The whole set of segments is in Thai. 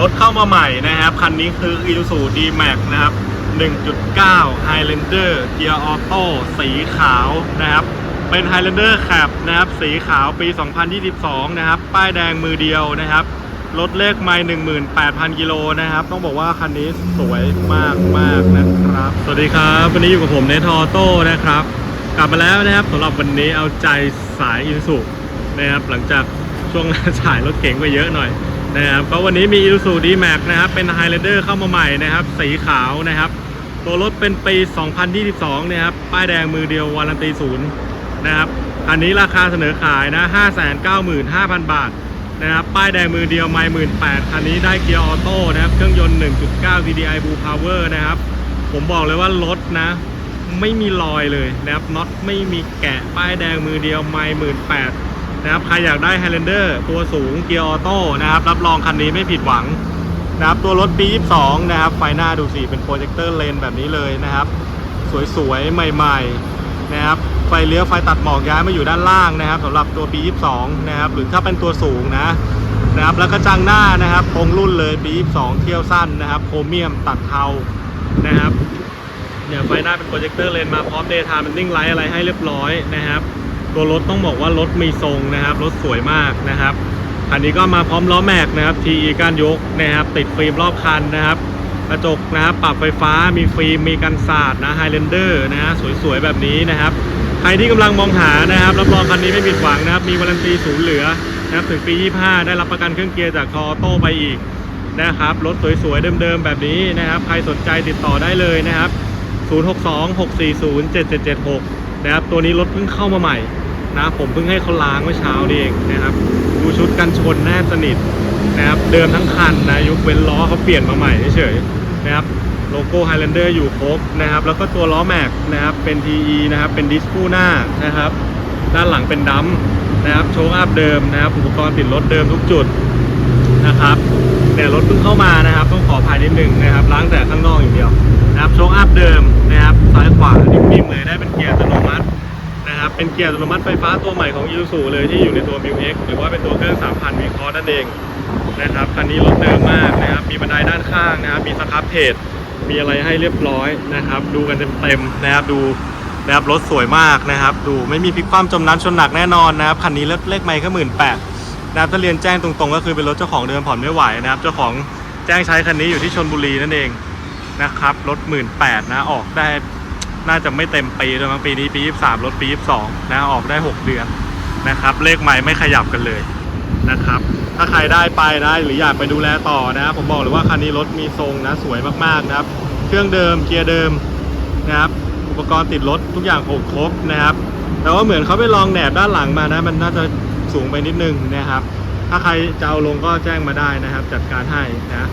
รถเข้ามาใหม่นะครับ คันนี้คือ Isuzu D-Max นะครับ 1.9 Highlander เกียร์ออโต้สีขาวนะครับ เป็น Highlander Cab นะครับ สีขาวปี 2022 นะครับ ป้ายแดงมือเดียวนะครับ รถเลขไม่18,000 กิโลนะครับ ต้องบอกว่าคันนี้สวยมากมากนะครับ สวัสดีครับ วันนี้อยู่กับผมเนทอโต้นะครับ กลับมาแล้วนะครับสำหรับวันนี้เอาใจสายอินสุนะครับ หลังจากช่วงฉายรถเก๋งไปเยอะหน่อย นะครับก็วันนี้มี i s u z u D-Max นะครับ เป็น Highlander เข้ามาใหม่นะครับ สีขาวนะครับ ตัวรถเป็นปี 2022 นะครับ ป้ายแดงมือเดียววารันตีศูนย์นะครับอันนี้ราคาเสนอขายนะ 595,000 บาทนะครับ ป้ายแดงมือเดียวไม่หมื่นแปดคันนี้ได้เกียร์ออโต้นะครับ เครื่องยนต์ 1.9 TDI Blue Power นะครับ ผมบอกเลยว่ารถนะ ไม่มีรอยเลยนะครับ น็อตไม่มีแกะ ป้ายแดงมือเดียวไม่หมื่นแปด นะครับใครอยากได้ Highlander ตัวสูงเกียร์ออโต้นะครับรับรองคันนี้ไม่ผิดหวังนะครับตัวรถปี 22 นะครับ ไฟหน้าดูสิเป็นโปรเจคเตอร์เลนแบบนี้เลยนะครับ สวยๆ ใหม่ๆนะครับไฟเลี้ยวไฟตัดหมอกย้ายมาอยู่ด้านล่างนะครับสำหรับตัวปี 22 นะครับ หรือถ้าเป็นตัวสูงนะนะครับแล้วก็จังหน้านะครับตรงรุ่นเลยปี 22 เที่ยวสั้นนะครับโครเมียมตัดเทานะครับเนี่ยไฟหน้าเป็นโปรเจคเตอร์เลนมาพร้อมเดย์ไทม์เป็นนิ่งไลท์อะไรให้เรียบร้อยนะครับ ตัวรถต้องบอกว่ารถมีทรงนะครับ รถสวยมากนะครับคันนี้ก็มาพร้อมล้อแม็กนะครับ TE กานยกนะครับ ติดฟิล์มรอบคันนะครับกระจกนะครับปรับไฟฟ้ามีฟิล์มมีกันสาดนะ Highlander นะฮะสวยๆแบบนี้นะครับ ใครที่กำลังมองหานะครับรับรองคันนี้ไม่ผิดหวังนะครับ มีวารันตีศูนย์เหลือนะครับถึงปี 25 ได้รับประกันเครื่องเกียร์จากคอโต้ไปอีกนะครับรถสวยๆเดิมๆแบบนี้นะครับ ใครสนใจติดต่อได้เลยนะครับ 0626407776 นะครับตัวนี้รถเพิ่งเข้ามาใหม่ นะ ผมเพิ่งให้เขาล้างเมื่อเช้าเองนะครับ ดูชุดกันชนแนบสนิทนะครับ เดิมทั้งคันนะยกเว้นล้อเขาเปลี่ยนมาใหม่เฉยๆนะครับโลโก้ Highlander อยู่ครบนะครับ แล้วก็ตัวล้อแม็กนะครับเป็น TE นะครับ เป็นดิสคู่หน้านะครับ ด้านหลังเป็นดัมนะครับโชว์อัพเดิมนะครับ อุปกรณ์ติดรถเดิมทุกจุดนะครับเนี่รถเพิ่งเข้ามานะครับ ต้องขอภัยนิดนึงนะครับ ล้างแต่ข้างนอกอย่างเดียว เกียร์อัตโนมัติไฟฟ้าตัวใหม่ของ Isuzu เลยที่อยู่ในตัว m i x หรือว่าเป็นตัวเครื่อง 3,000 v คอร์นั่นเองนะครับคันนี้รถเดิมมากนะครับ มีบันไดด้านข้างนะครับ มีสครับเพจมีอะไรให้เรียบร้อยนะครับ ดูกันเต็มๆนะครับดูนะครับรถสวยมากนะครับ ดูไม่มีพลิกคว่ำจมน้ำชนหนักแน่นอนนะครับคันนี้เลขเลขไม่ก็หมื่นแปดนะครับถ้าเรียนแจ้งตรงๆ ก็คือเป็นรถเจ้าของเดิมผ่อนไม่ไหวนะครับ เจ้าของแจ้งใช้คันนี้อยู่ที่ชนบุรีนั่นเองนะครับรถหมื่นแปดนะออกได้ น่าจะไม่เต็มปีด้วยมั้งปีนี้ปี 23รถปี 22 นะ ออกได้ 6 เดือนนะครับ เลขใหม่ไม่ขยับกันเลยนะครับ ถ้าใครได้ไปนะหรืออยากไปดูแลต่อนะ ผมบอกเลยว่าคันนี้รถมีทรงนะ สวยมากๆนะครับ เครื่องเดิมเกียร์เดิมนะครับ อุปกรณ์ติดรถทุกอย่างครบครบนะครับ แต่ว่าเหมือนเขาไปลองแหนบด้านหลังมานะ มันน่าจะสูงไปนิดนึงนะครับ ถ้าใครจะเอาลงก็แจ้งมาได้นะครับ จัดการให้นะ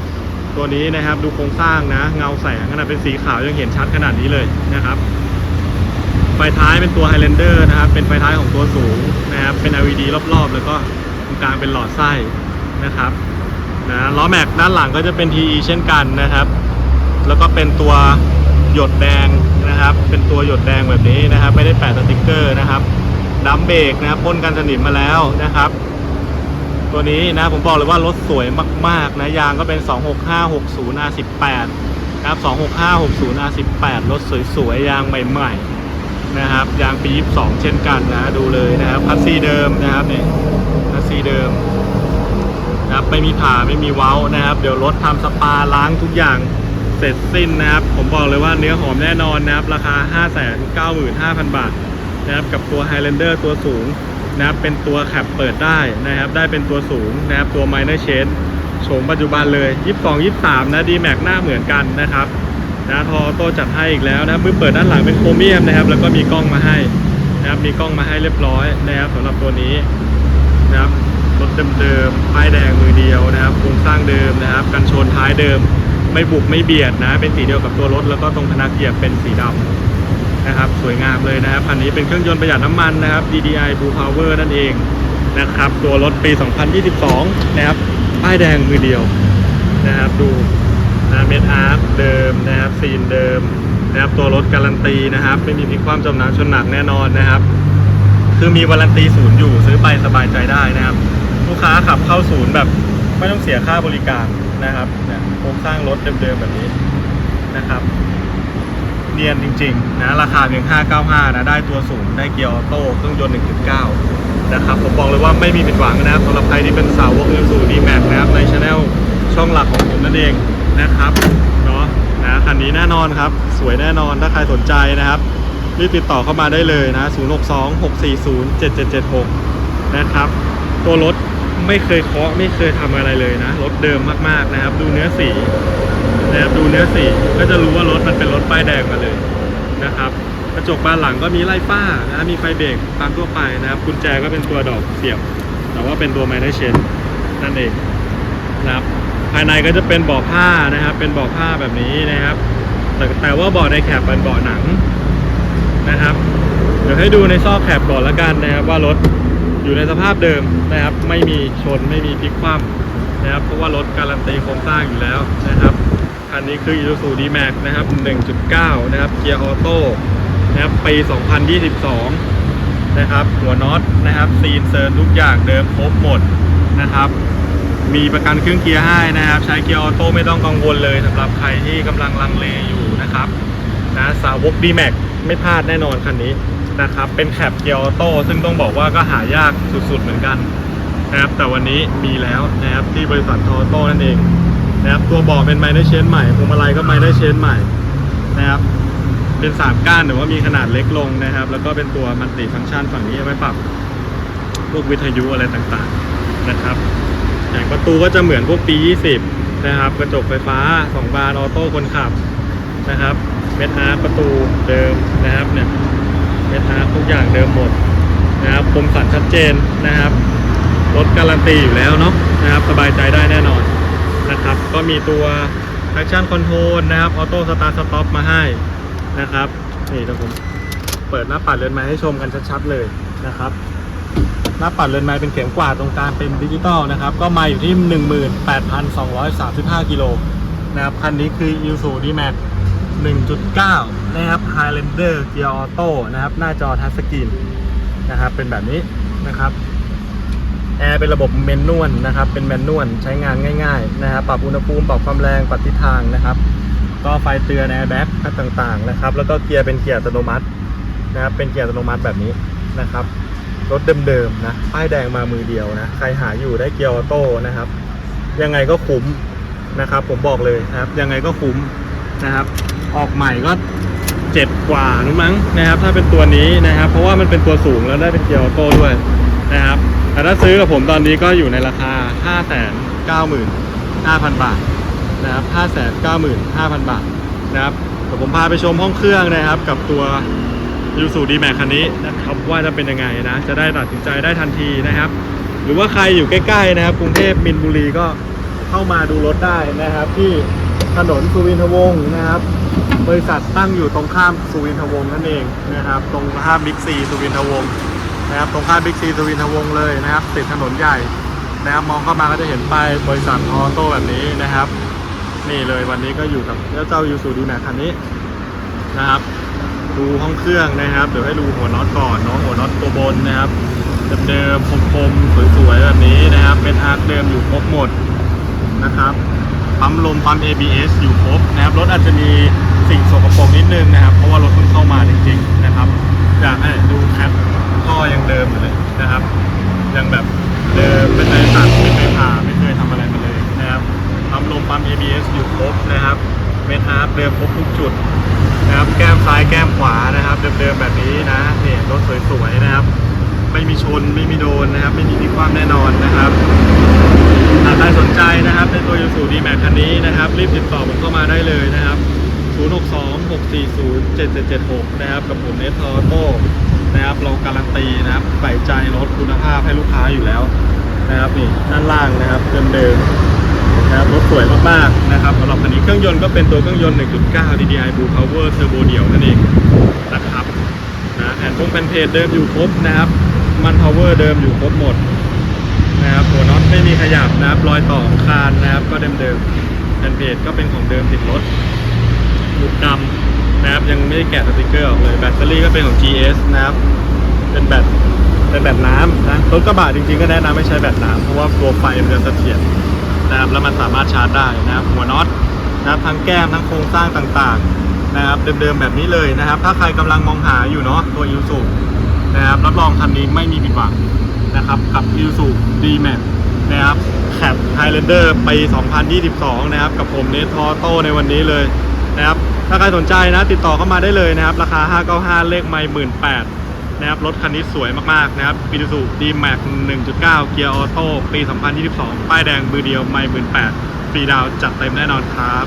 ตัวนี้นะครับดูโครงสร้างนะ เงาแสงขนาดเป็นสีขาวยังเห็นชัดขนาดนี้เลยนะครับ ไฟท้ายเป็นตัว Highlander นะครับ เป็นไฟท้ายของตัวสูงนะครับ เป็น LED รอบๆ แล้วก็ตรงกลางเป็นหลอดไส้นะครับนะล้อแม็กด้านหลังก็จะเป็น TE เช่นกันนะครับ แล้วก็เป็นตัวหยดแดงนะครับ เป็นตัวหยดแดงแบบนี้นะครับ ไม่ได้แปะสติกเกอร์นะครับดัมเบรกนะครับพ่นกันสนิมมาแล้วนะครับ ตัวนี้นะผมบอกเลยว่ารถสวยมากๆนะยางก็เป็น 26560 R18 นะครับ 26560 R18 รถสวยๆยางใหม่ๆนะครับยางปี 22 เช่นกันนะดูเลยนะครับคัสซีเดิมนะครับนี่คัสซีเดิมนะครับไม่มีผ่าไม่มีเว้านะครับ เดี๋ยวรถทำสปาล้างทุกอย่างเสร็จสิ้นนะครับ ผมบอกเลยว่าเนื้อหอมแน่นอนนะครับ ราคา 595,000 บาทนะครับกับตัว Highlander ตัวสูง นะครับเป็นตัวแคปเปิดได้นะครับได้เป็นตัวสูงนะครับตัว minor change โฉมปัจจุบันเลย 22 23 นะ d m a x หน้าเหมือนกันนะครับนะทอโต้จัดให้อีกแล้วนะครับมือเปิดด้านหลังเป็นโครเมียมนะครับ แล้วก็มีกล้องมาให้นะครับมีกล้องมาให้เรียบร้อยนะครับสำหรับตัวนี้นะครับรถเดิมๆป้ายแดงมือเดียวนะครับโครงสร้างเดิมนะครับกันชนท้ายเดิม ไม่บุกไม่เบียดนะ เป็นสีเดียวกับตัวรถแล้วก็ตรงพนักเหยียบเป็นสีดำ นะครับ สวยงามเลยนะครับคันนี้เป็นเครื่องยนต์ประหยัดน้ำมันนะครับ DDI Blue Power นั่นเองนะครับ ตัวรถปี 2022 นะครับ ป้ายแดงมือเดียวนะครับ ดูนะเมทอาร์เดิมนะครับซีนเดิมนะครับ ตัวรถการันตีนะครับ ไม่มีพลิกความจมน้ำชนหนักแน่นอนนะครับ คือมีวารันตีศูนย์อยู่ซื้อไปสบายใจได้นะครับ ลูกค้าขับเข้าศูนย์แบบไม่ต้องเสียค่าบริการนะครับโครงสร้างรถเดิมๆแบบนี้นะครับ เนียนจริงๆนะราคาเพียง 595 นะได้ตัวสูงได้เกียร์ออโต้เครื่องยนต์ 1.9 นะครับ ผมบอกเลยว่าไม่มีผิดหวังนะครับสำหรับใครที่เป็นสาวกอิสูดีแม็กนะครับในช anel ช่องหลักของผมนั่นเองนะครับเนาะนะคันนี้แน่นอนครับ สวยแน่นอนถ้าใครสนใจนะครับรีบติดต่อเข้ามาได้เลยนะ 062 640 7776 นะครับ ตัวรถไม่เคยเคาะไม่เคยทำอะไรเลยนะ รถเดิมมากๆนะครับ ดูเนื้อสี นะครับดูเนื้อสีก็จะรู้ว่ารถมันเป็นรถป้ายแดงมาเลยนะครับกระจกบานหลังก็มีไล่ฝ้านะมีไฟเบรกตามทั่วไปนะครับกุญแจก็เป็นตัวดอกเสียบ แต่ว่าเป็นตัวไมเนเชนนั่นเองนะครับภายในก็จะเป็นเบาะผ้านะครับ เป็นเบาะผ้าแบบนี้นะครับ แต่แต่ว่าเบาะในแคปเป็นเบาะหนังนะครับ เดี๋ยวให้ดูในซอกแคปก่อนละกันนะครับ ว่ารถอยู่ในสภาพเดิมนะครับ ไม่มีชนไม่มีพลิกคว่ำนะครับเพราะว่ารถการันตีโครงสร้างอยู่แล้วนะครับ คันนี้คือ Isuzu D-Max นะครับ 1.9 นะครับ เกียร์ออโต้นะครับ ปี 2022 นะครับ หัวน็อตนะครับ ซีนเซิร์นทุกอย่างเดิมครบหมดนะครับ มีประกันเครื่องเกียร์ให้นะครับ ใช้เกียร์ออโต้ไม่ต้องกังวลเลยสำหรับใครที่กำลังลังเลอยู่นะครับ นะสาวก D-Max ไม่พลาดแน่นอนคันนี้นะครับ เป็นแคปเกียร์ออโต้ซึ่งต้องบอกว่าก็หายากสุดๆเหมือนกันนะครับแต่วันนี้มีแล้วนะครับที่บริษัททอโต้นั่นเอง นะครับตัวบาะเป็นไมเนอร์เชนใหม่พวงมาลัยก็ไมเนอร์เชนใหม่นะครับเป็นสามก้านแต่ว่ามีขนาดเล็กลงนะครับ แล้วก็เป็นตัวมัลติฟังก์ชันฝั่งนี้เอาไว้ปรับพวกวิทยุอะไรต่างๆนะครับอย่างประตูก็จะเหมือนพวกปี 20 นะครับ กระจกไฟฟ้าสองบานออโต้คนขับนะครับเม็ดอาร์ประตูเดิมนะครับเนี่ยเม็ดอาร์ทุกอย่างเดิมหมดนะครับคมสันชัดเจนนะครับรถการันตีอยู่แล้วเนาะนะครับ สบายใจได้แน่นอน นะครับ ก็มีตัว traction control นะครับ auto start stop มาให้นะครับ นี่เดี๋ยวผมเปิดหน้าปัดเรือนไม้ให้ชมกันชัดๆเลยนะครับ หน้าปัดเรือนไม้เป็นเข็มกวาดตรงกลางเป็นดิจิตอลนะครับ ก็มาอยู่ที่ 18,235 กิโลนะครับ คันนี้คือ Isuzu D-Max 1.9 นะครับ Highlander Gear Auto นะครับ หน้าจอทัชสกรีนนะครับ เป็นแบบนี้นะครับ แอร์เป็นระบบเมนนวลนะครับ เป็นแมนนวลใช้งานง่ายๆนะครับปรับอุณหภูมิปรับความแรงปรับทิศทางนะครับ ก็ไฟเตือนแอร์แบ็กต่างๆนะครับ แล้วก็เกียร์เป็นเกียร์อัตโนมัตินะครับเป็นเกียร์อัตโนมัติแบบนี้นะครับรถเดิมๆนะป้ายแดงมามือเดียวนะใครหาอยู่ได้เกียร์ออโต้นะครับ ยังไงก็คุ้มนะครับ ผมบอกเลยนะครับ ยังไงก็คุ้มนะครับ ออกใหม่ก็เจ็ดกว่านู้มั้งนะครับ ถ้าเป็นตัวนี้นะครับ เพราะว่ามันเป็นตัวสูงแล้วได้เป็นเกียร์ออโต้ด้วยนะครับ แต่ถ้าซื้อกับผมตอนนี้ก็อยู่ในราคา 5 9 5 0 0 0 บาทนะครับ5 9 5 0 0 0 บาทนะครับเดี๋ยวผมพาไปชมห้องเครื่องนะครับ กับตัวยูสูดีแม็คันนี้นะครับว่าจะเป็นยังไงนะ จะได้ตัดสินใจได้ทันทีนะครับ หรือว่าใครอยู่ใกล้ๆนะครับกรุงเทพมินบุรีก็เข้ามาดูรถได้นะครับ ที่ถนนสุวินทวงศ์นะครับ บริษัทตั้งอยู่ตรงข้ามสุวินทวงศ์นั่นเองนะครับ ตรงข้ามบิ๊กซีสุวินทวงศ์ นะครับตรงข้ามบิ๊กซีสุวินทวงเลยนะครับติดถนนใหญ่นะครับมองเข้ามาก็จะเห็นป้ายบริษัทออโต้แบบนี้นะครับ นี่เลยวันนี้ก็อยู่กับเจ้ายูสูดีแม็คันนี้นะครับ ดูห้องเครื่องนะครับ เดี๋ยวให้ดูหัวน็อตก่อนเนาะหัวน็อตตัวบนนะครับเดิมๆคมๆสวยๆแบบนี้นะครับเป็นอาร์คเดิมอยู่ครบหมดนะครับปั๊มลมปั๊ม ABS อยู่ครบนะครับรถอาจจะมีสิ่งสกปรกนิดนึงนะครับ เพราะว่ารถเพิ่งเข้ามาจริงๆนะครับ อยากให้ดูแคป ท่อยังเดิมอยู่เลยนะครับ ยังแบบเดิมไม่เคยตัดไม่เคยผ่าไม่เคยทำอะไรมาเลยนะครับปั๊มลมปั๊ม ABS อยู่ครบนะครับเมทาร์เดิมครบทุกจุดนะครับแก้มซ้ายแก้มขวานะครับ เดิมๆแบบนี้นะเนี่ยรถสวยๆนะครับ ไม่มีชนไม่มีโดนนะครับ ไม่มีพลิกคว่ำแน่นอนนะครับถ้าใครสนใจนะครับในตัวยูสูดีแม็กคันนี้นะครับ รีบติดต่อผมเข้ามาได้เลยนะครับ 062-640-7776 นะครับ กับผมเนทอโต้ นะครับ เราการันตีนะครับใส่ใจรถคุณภาพให้ลูกค้าอยู่แล้วนะครับนี่ด้านล่างนะครับเดิมๆนะครับรถสวยมากๆนะครับสำหรับคันนี้เครื่องยนต์ก็เป็นตัวเครื่องยนต์ 1.9 DDI Blue Power Turbo เดี่ยวนั่นเองนะครับนะแผ่นพวงแผ่นเพจเดิมอยู่ครบนะครับ มัน power เดิมอยู่ครบหมดนะครับหัวน็อตไม่มีขยับนะครับรอยต่อของคานนะครับก็เดิมๆแผ่นเพจก็เป็นของเดิมติดรถลูกดำ นะครับยังไม่ได้แกะสติกเกอร์ออกเลยแบตเตอรี่ก็เป็นของ GS นะครับเป็นแบตเป็นแบตน้ำนะรถกระบะจริงๆก็แนะนำไม่ใช้แบตน้ำเพราะว่าตัวไฟมันจะเสถียรนะครับแล้วมันสามารถชาร์จได้นะครับหัวน็อตนะครับทั้งแก้มทั้งโครงสร้างต่างๆนะครับเดิมๆแบบนี้เลยนะครับ ถ้าใครกำลังมองหาอยู่เนาะตัวยูสุนะครับรับรองคันนี้ไม่มีผิดหวังนะครับกับยูสุดีแมทนะครับแคปไฮแลนเดอร์ปี 2022 นะครับ กับผมเนททอโต้ในวันนี้เลยนะครับ ถ้าใครสนใจนะติดต่อเข้ามาได้เลยนะครับ ราคา 595 เลขไม่หมื่นแปดนะครับ รถคันนี้สวยมาก ๆ นะครับ i s u z u D-Max 1.9 เกียร์ออโต้ปี 2022 ป้ายแดงมือเดียวไม่หมื่นแปดฟรีดาวจัดเต็มแน่นอนครับ